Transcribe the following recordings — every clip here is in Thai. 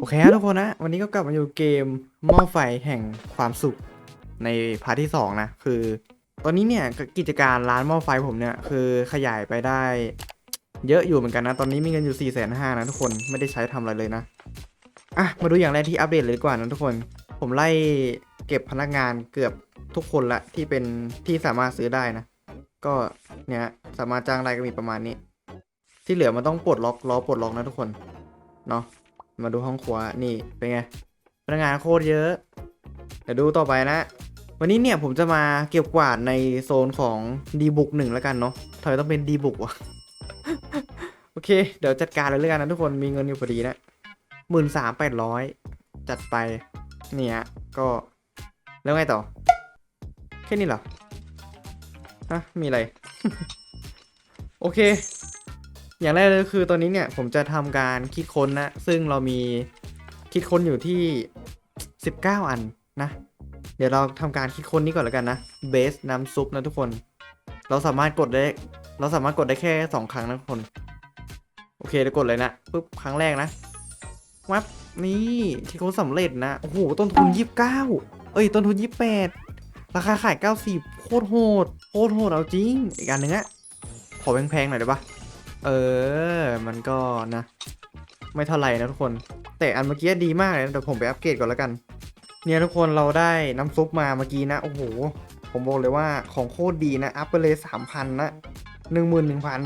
โอเคครับทุกคนนะ วันนี้ก็กลับมาอยู่เกมหม้อไฟแห่งความสุขในพาร์ทที่ 2 นะ คือ ตอนนี้เนี่ยกิจการร้านหม้อไฟผมเนี่ย คือขยายไปได้ เยอะอยู่เหมือนกันนะ ตอนนี้มีเงินอยู่4ี่แสนห้านะทุกคนไม่ได้ใช้ทำอะไรเลยนะอะมาดูอย่างแรกที่อัปเดตเลยดีกว่านะทุกคน ผมไล่เก็บพนักงานเกือบทุกคนละที่เป็นที่สามารถซื้อได้นะ ก็เนี่ยสามารถจ้างได้ก็มีประมาณนี้ ที่เหลือมันต้องปลดล็อกล้อปลดล็อกนะทุกคนเนาะ มาดูห้องครัวนี่เป็นไงพนักงานโคตรเยอะเดี๋ยวดูต่อไปนะ วันนี้เนี่ยผมจะมาเก็บกวาดในโซนของดีบุกหนึ่งแล้วกันเนาะทำไมต้องเป็นดีบุกวะโอเค เดี๋ยวจัดการเลยแล้วกันนะทุกคนมีเงินอยู่พอดีนะหมื่นสามแปดร้อยจัดไปเนี่ยก็แล้วไงต่อ แค่นี้เหรอฮะมีอะไร โอเค อย่างแรกเลยคือตอนนี้เนี่ยผมจะทำการคิดค้นนะ ซึ่งเรามีคิดค้นอยู่ที่ 19 อันนะ เดี๋ยวเราทำการคิดค้นนี้ก่อนแล้วกันนะเบสน้ำซุปนะทุกคน เราสามารถกดได้เราสามารถกดได้แค่ 2 ครั้งนะทุกคน โอเคเดี๋ยวกดเลยนะปุ๊บครั้งแรกนะวับนี่ที่เขาสำเร็จนะโอ้โหต้นทุน 29 เอ้ยต้นทุน 28 ราคาขาย 90 โคตรโหดโคตรโหดเอาจริงอีกอันหนึ่งอะขอแพงๆหน่อยได้ปะ เออ มันก็นะ ไม่เท่าไหร่นะทุกคน แต่อันเมื่อกี้ดีมากเลยนะเดี๋ยวผมไปอัปเกรดก่อนแล้วกัน เนี่ยทุกคนเราได้น้ำซุปมาเมื่อกี้นะ โอ้โห ผมบอกเลยว่าของโคตรดีนะ อัพไปเลยสามพันนะหนึ่งหมื่นหนึ่งพัน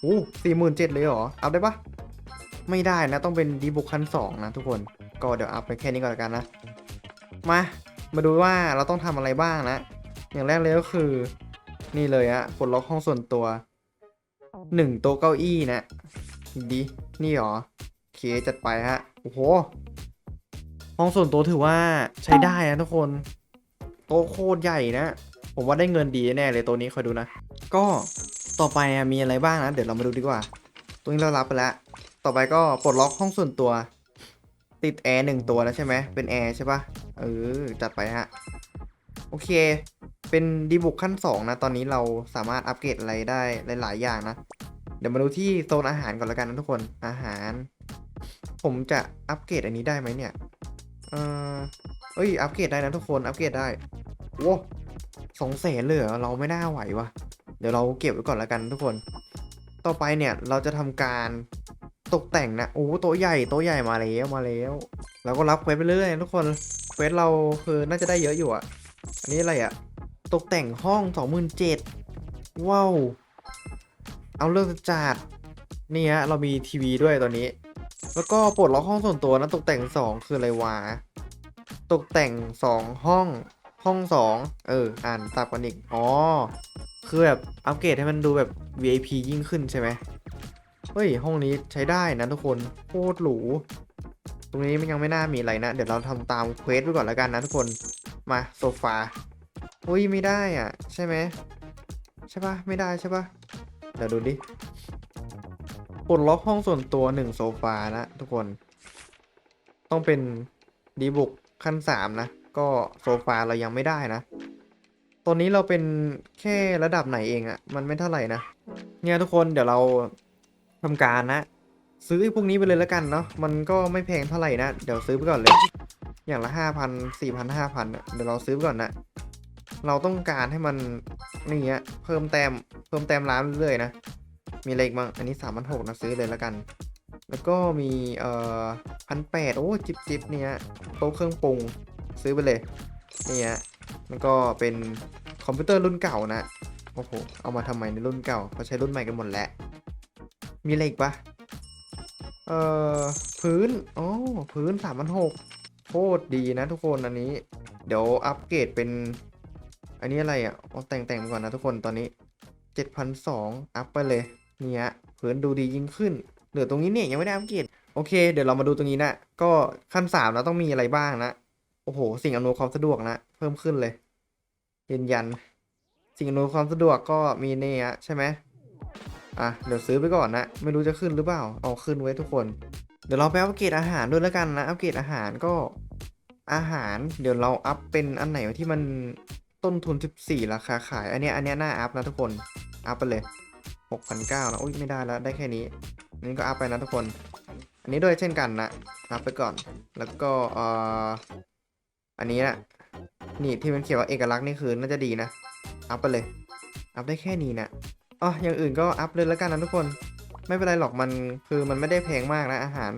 โอ้สี่หมื่นเจ็ดเลยเหรอ อัพได้ปะไม่ได้นะ ต้องเป็นดีบุกขั้นสองนะทุกคน ก็เดี๋ยวอัพไปแค่นี้ก่อนแล้วกันนะ มา มาดูว่าเราต้องทำอะไรบ้างนะ อย่างแรกเลยก็คือ นี่เลยอะปลดล็อกห้องส่วนตัว หนึ่งโต๊ะเก้าอี้นะ ดี นี่หรอโอเคจัดไปฮะ โอ้โห ห้องส่วนตัวถือว่าใช้ได้นะทุกคน โต๊ะโคตรใหญ่นะ ผมว่าได้เงินดีแน่เลยตัวนี้คอยดูนะ ก็ต่อไปมีอะไรบ้างนะ เดี๋ยวเรามาดูดีกว่า ตรงนี้เรารับไปแล้ว ต่อไปก็ปลดล็อกห้องส่วนตัว ติดแอร์หนึ่งตัวแล้วใช่ไหม เป็นแอร์ใช่ปะเออ จัดไปฮะ โอเค เป็นดีบุกขั้น 2 นะ ตอนนี้เราสามารถอัปเกรดอะไรได้หลาย ๆ อย่างนะ เดี๋ยวมาดูที่โซนอาหารก่อนล้วกันนะทุกคนอาหาร ผมจะอัปเกรดอันนี้ได้ไหมเนี่ยเออเอ้ยอัปเกรดได้นะทุกคนอัปเกรดได้โว้สองแสนเลยเหรอเราไม่น่าไหววะเดี๋ยวเราเก็บไว้ก่อนล้วกันทุกคน ต่อไปเนี่ยเราจะทำการตกแต่งนะโอ้โต๊ะใหญ่โต๊ะใหญ่มาแล้วมาแล้วเราก็รับเควสไปเรื่อยทุกคนเควสเราคือน่าจะได้เยอะอยู่อะอันนี้อะไรอะตกแต่งห้อง27,000ว้าว เอาเรื่องจัดนี่ฮะเรามีทีวีด้วยตอนนี้ แล้วก็ปลดล็อกห้องส่วนตัวนะตกแต่ง2คืออะไรวะตกแต่ง2ห้องห้อง2เออ อ่านตับกันอีกอ๋อ คือแบบอัปเกรดให้มันดูแบบ VIP ยิ่งขึ้นใช่ไหมเฮ้ย ห้องนี้ใช้ได้นะทุกคนโคตรหรู ตรงนี้มันยังไม่น่ามีอะไรนะ เดี๋ยวเราทำตามเควสไปก่อนแล้วกันนะทุกคนมาโซฟาอุ้ยไม่ได้อะ ใช่ไหมใช่ปะไม่ได้ใช่ปะ เดี๋ยวดูดิปลดล็อกห้องส่วนตัวหนึ่งโซฟานะทุกคน ต้องเป็นดีบุกขั้นสามนะ ก็โซฟาเรายังไม่ได้นะ ตอนนี้เราเป็นแค่ระดับไหนเองอะมันไม่เท่าไหร่นะ เนี่ยทุกคนเดี๋ยวเราทำการนะ ซื้อไอ้พวกนี้ไปเลยแล้วกันเนาะ มันก็ไม่แพงเท่าไหร่นะ เดี๋ยวซื้อไปก่อนเลย อย่างละห้าพันสี่พันห้าพันเดี๋ยวเราซื้อไปก่อนนะ เราต้องการให้มันนี่เงี้ยเพิ่มแต้มเพิ่มแต้มร้านเรื่อยๆนะ มีอะไรอีกบ้างอันนี้สามพันหกนะซื้อเลยแล้วกัน แล้วก็มีเอ่อพันแปดโอ้จิบจิบเนี่ยโต๊ะเครื่องปรุงซื้อไปเลยนี่ฮะแล้วก็เป็นคอมพิวเตอร์รุ่นเก่านะโอ้โหเอามาทำไมในรุ่นเก่าเขาใช้รุ่นใหม่กันหมดแล้ว มีอะไรอีกปะเอ่อพื้นอ๋อพื้นสามพันหกโคตรดีนะทุกคนอันนี้ เดี๋ยวอัปเกรดเป็น อันนี้อะไรอะเอาแต่งแต่งๆก่อนนะทุกคนตอนนี้ 7,200 อัพไปเลยเนี่ยพื้นดูดียิ่งขึ้น เหลือตรงนี้เนี่ยยังไม่ได้อัปเกรดโอเค เดี๋ยวเรามาดูตรงนี้นะ ก็ขั้นสามแล้วต้องมีอะไรบ้างนะ โอ้โห สิ่งอำนวยความสะดวกนะ เพิ่มขึ้นเลยยืนยัน สิ่งอำนวยความสะดวกก็มีเนี่ยใช่ไหมอะเดี๋ยวซื้อไปก่อนนะ ไม่รู้จะขึ้นหรือเปล่าเอาขึ้นไว้ทุกคน เดี๋ยวเราไปอัปเกรดอาหารด้วยแล้วกันนะ อัปเกรดอาหารก็อาหาร เดี๋ยวเราอัพเป็นอันไหนที่มัน ต้นทุน 14 ราคาขาย อันนี้อันนี้ยน่าอัพนะทุกคน อัพไปเลย 6,900นะอุ้ยไม่ได้แล้วได้แค่นี้ อันนี้ก็อัพไปนะทุกคน อันนี้ด้วยเช่นกันนะนับไปก่อน แล้วก็เอ่ออันนี้นะนี่ที่มันเขียนว่าเอกลักษณ์นี่คือน่าจะดีนะ อัพไปเลย อัพได้แค่นี้นะอ๋ออย่างอื่นก็อัพเลยแล้วกันนะทุกคน ไม่เป็นไรหรอกมันคือมันไม่ได้แพงมากนะอาหาร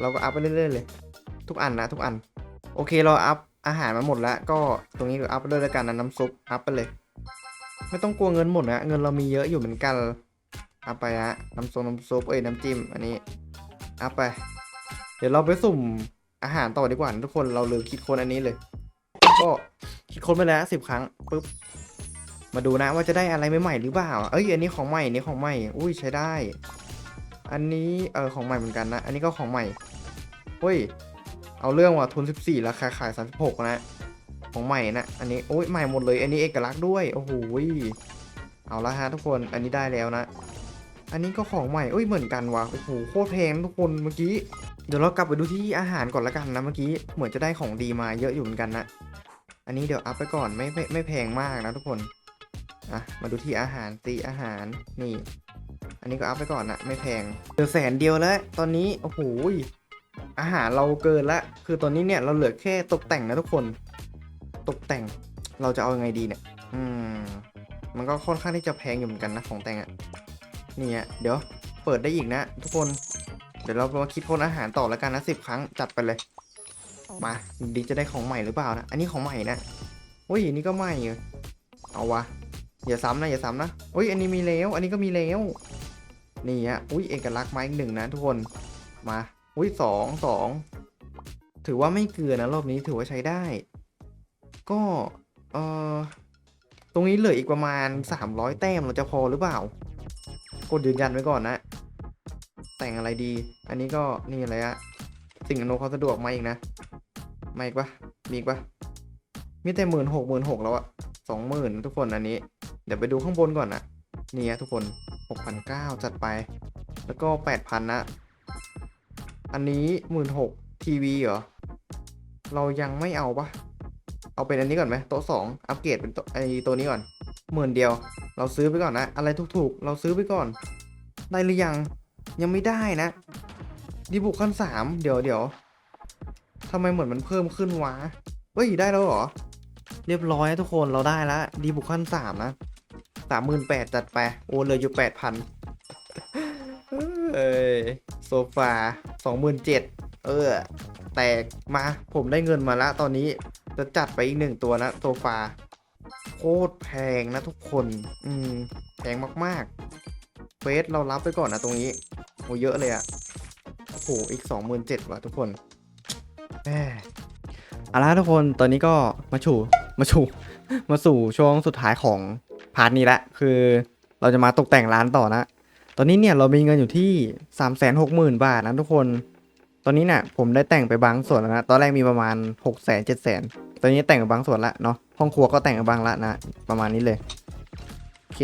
เราก็อัพไปเรื่อยๆเลย ทุกอันนะทุกอัน โอเคเราอัพ อาหารมาหมดแล้วก็ตรงนี้ก็อัพเลยแล้วกันนะน้ำซุปอัพไปเลย ไม่ต้องกลัวเงินหมดนะเงินเรามีเยอะอยู่เหมือนกันอัพไปฮะน้ำซุปน้ำซุปเอ้ยน้ำจิ้มอันนี้อัพไป เดี๋ยวเราไปสุ่มอาหารต่อดีกว่านะทุกคนเราลืมคิดคนอันนี้เลย ก็คิดคนไปแล้วสิบครั้งปุ๊บมาดูนะว่าจะได้อะไรใหม่ๆหรือเปล่าเอ้ยอันนี้ของใหม่อันนี้ของใหม่อุ้ยใช้ได้ อันนี้เออของใหม่เหมือนกันนะ อันนี้ก็ของใหม่เฮ้ย เอาเรื่องว่ะทุน 14 ราคาขาย 36 นะ ของใหม่นะ อันนี้โอ้ยใหม่หมดเลย อันนี้เอกลักษณ์ด้วย โอ้โหเอาละฮะทุกคน อันนี้ได้แล้วนะ อันนี้ก็ของใหม่เอ้ยเหมือนกันว่ะ โอ้โหโคตรแพงทุกคนเมื่อกี้ เดี๋ยวเรากลับไปดูที่อาหารก่อนละกันนะเมื่อกี้ เหมือนจะได้ของดีมาเยอะอยู่เหมือนกันนะ อันนี้เดี๋ยวอัพไปก่อนไม่ไม่ไม่แพงมากนะทุกคน อะมาดูที่อาหารตีอาหารนี่ อันนี้ก็อัพไปก่อนนะไม่แพงเหลือแสนเดียวแล้วตอนนี้ โอ้โห อาหารเราเกินละ คือตอนนี้เนี่ยเราเหลือแค่ตกแต่งนะทุกคน ตกแต่งเราจะเอายังไงดีเนี่ย อืม มันก็ค่อนข้างที่จะแพงอยู่เหมือนกันนะของแต่งอะ่ะนี่อะเดี๋ยวเปิดได้อีกนะ ทุกคน เดี๋ยวเรามาคิดคนอาหารต่อแล้วกันนะสิบครั้งจัดไปเลย มาดีจะได้ของใหม่หรือเปล่านะ อันนี้ของใหม่นะอุ้ยอันนี้ก็ใหม่เออเอาวะอย่าซ้ำนะอย่าซ้ำนะอุ้ยอันนี้มีแล้ว อันนี้ก็มีแล้วนี่ฮะอุ้ยเอกลักษณ์ไม้หนึ่งนะทุกคนมา อุ้ยสองสองถือว่าไม่เกลือนะรอบนี้ถือว่าใช้ได้ ก็เออตรงนี้เหลืออีกประมาณ 300 แต้มเราจะพอหรือเปล่ากดยืนยันไว้ก่อนนะ แต่งอะไรดี อันนี้ก็นี่อะไรอะสิ่งอำนวยความสะดวกมาอีกนะมาอีกปะมีอีกปะมีแต่หมื่นหกหมื่นหกแล้วอะสองหมื่นทุกคนอันนี้ เดี๋ยวไปดูข้างบนก่อนนะนี่ฮะทุกคนหกพันเก้าจัดไป แล้วก็แปดพันนะ อันนี้หมื่นหกทีวีเหรอ เรายังไม่เอาปะเอาเป็นอันนี้ก่อนไหมโต๊ะสองอัปเกรดเป็นไอตัวนี้ก่อนหมื่นเดียว เราซื้อไปก่อนนะ อะไรถูกๆ เราซื้อไปก่อน ได้หรือยังยังไม่ได้นะดีบุกขั้นสามเดี๋ยวเดี๋ยวทำไมเหมือนมันเพิ่มขึ้นวะเฮ้ยได้แล้วเหรอ เรียบร้อยทุกคนเราได้แล้วดีบุกขั้นสามนะสามหมื่นแปดจัดไปโอ้เลยอยู่แปดพันเอ้ยโซฟา สองหมื่นเจ็ดเออ แตกมาผมได้เงินมาแล้วตอนนี้จะจัดไปอีกหนึ่งตัวนะโซฟา โคตรแพงนะทุกคน อืม แพงมากๆเฟสเรารับไปก่อนนะตรงนี้โอ้เยอะเลยอะโอ้โหอีกสองหมื่นเจ็ดว่ะทุกคนแหมเอาละทุกคนตอนนี้ก็มาชูมาชูมาสู่ช่วงสุดท้ายของพาร์ทนี้ละคือเราจะมาตกแต่งร้านต่อนะ ตอนนี้เนี่ยเรามีเงินอยู่ที่สามแสนหกหมื่นบาทนะทุกคน ตอนนี้เนี่ยผมได้แต่งไปบางส่วนแล้วนะ ตอนแรกมีประมาณหกแสนเจ็ดแสนตอนนี้แต่งไปบางส่วนละเนาะ ห้องครัวก็แต่งไปบางละนะ ประมาณนี้เลย โอเค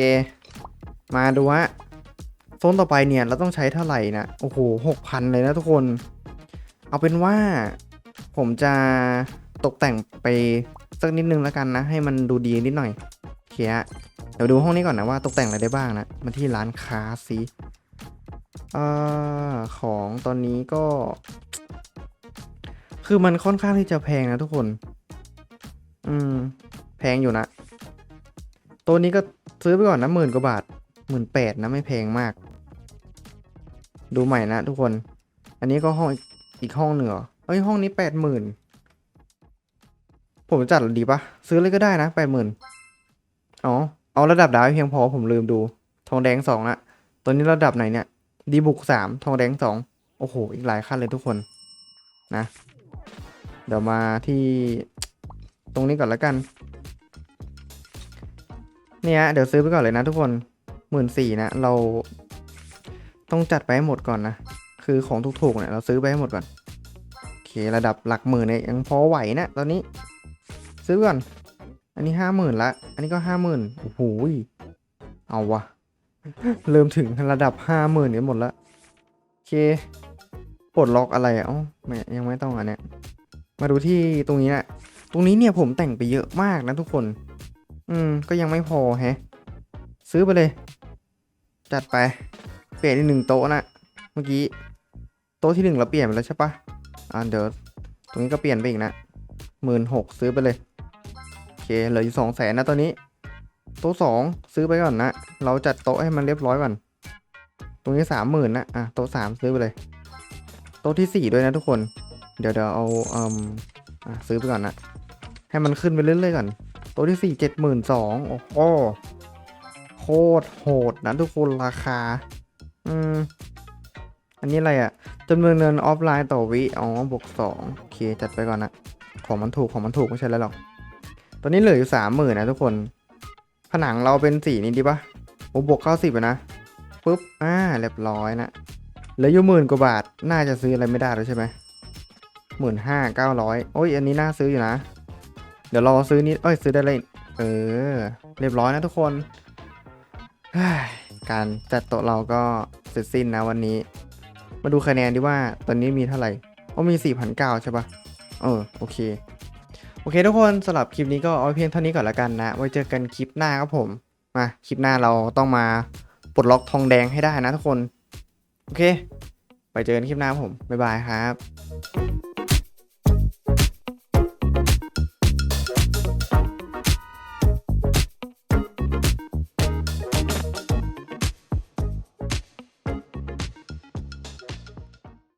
มาดูว่าโซนต่อไปเนี่ยเราต้องใช้เท่าไหร่นะ โอ้โหหกพันเลยนะทุกคน เอาเป็นว่าผมจะตกแต่งไปสักนิดนึงแล้วกันนะ ให้มันดูดีนิดหน่อยโอเคฮะ ดี๋ยวดูห้องนี้ก่อนนะว่าตกแต่งอะไรได้บ้างนะ มาที่ร้านค้าสิอ่อของตอนนี้ก็ คือมันค่อนข้างที่จะแพงนะทุกคน อืม แพงอยู่นะ ตัวนี้ก็ซื้อไปก่อนนะหมื่นกว่าบาทหมื่นแปดนะไม่แพงมาก ดูใหม่นะทุกคน อันนี้ก็ห้องอีกอีกห้องหนึ่งเหรอเอ้ยห้องนี้แปดหมื่นผมจัดดีปะซื้อเลยก็ได้นะแปดหมื่นอ๋อ เอาระดับดาวเพียงพอผมลืมดู ทองแดงสองละตัวนี้ระดับไหนเนี่ย ดีบุกสามทองแดงสองโอ้โห อีกหลายขั้นเลยทุกคนนะ เดี๋ยวมาที่ตรงนี้ก่อนแล้วกัน เนี่ยเดี๋ยวซื้อไปก่อนเลยนะทุกคนหมื่นสี่นะ เราต้องจัดไปให้หมดก่อนนะ คือของถูกๆเนี่ยเราซื้อไปให้หมดก่อน โอเค ระดับหลักหมื่นเนี่ยยังพอไหวนะ ตอนนี้ ซื้อก่อน อันนี้ห้าหมื่นละ อันนี้ก็ห้าหมื่นโอ้โหเอาวะ เริ่มถึงระดับห้าหมื่นกันหมดละโอเค ปลดล็อกอะไรอะอ๋อไม่ยังไม่ต้องอันเนี้ย มาดูที่ตรงนี้นะตรงนี้เนี่ยผมแต่งไปเยอะมากนะทุกคน อืม ก็ยังไม่พอแฮะ ซื้อไปเลย จัดไป เปลี่ยนอีกหนึ่งโต๊ะนะ เมื่อกี้ โต๊ะที่หนึ่งเราเปลี่ยนไปแล้วใช่ปะอ่าเดี๋ยวตรงนี้ก็เปลี่ยนไปอีกนะหมื่นหกซื้อไปเลย เคเหลืออยู่สองแสนนะตอนนี้ โต๊ะสองซื้อไปก่อนนะ เราจัดโต๊ะให้มันเรียบร้อยก่อน ตรงนี้สามหมื่นนะ อะ โต๊ะสามซื้อไปเลย โต๊ะที่สี่ด้วยนะทุกคน เดี๋ยวเดี๋ยวเอาอืมอะซื้อไปก่อนนะ ให้มันขึ้นไปเรื่อยๆก่อน โต๊ะที่สี่เจ็ดหมื่นสองโอ้โหโคตรโหดนะทุกคนราคา อืม อันนี้อะไรอะ่ะจำนวนเงินออฟไลน์ต่อวิ อ๋อบวกสองโอเค จัดไปก่อนนะ ของมันถูก ของมันถูกไม่ใช่แล้วหรอก ตอนนี้เหลืออยู่สามหมื่นนะทุกคน ผนังเราเป็นสีนี้ดีปะโอ้บวกเก้าสิบนะปุ๊บอ่าเรียบร้อยนะเหลืออยู่หมื่นกว่าบาท น่าจะซื้ออะไรไม่ได้แล้วใช่ไหมหมื่นห้าเก้าร้อยโอ้ยอันนี้น่าซื้ออยู่นะ เดี๋ยวรอซื้อนิดเอ้ยซื้อได้เลยเออ เรียบร้อยนะทุกคนการจัดโต๊ะเราก็เสร็จสิ้นนะวันนี้ มาดูคะแนนดีว่าตอนนี้มีเท่าไหร่โอ้มี4,900ใช่ปะเออ โอเค โอเคทุกคนสำหรับคลิปนี้ก็เอาเพียงเท่านี้ก่อนละกันนะ ไว้เจอกันคลิปหน้าครับผม มาคลิปหน้าเราต้องมาปลดล็อกทองแดงให้ได้นะทุกคน โอเค ไปเจอกันคลิปหน้าผม บ๊ายบายครับ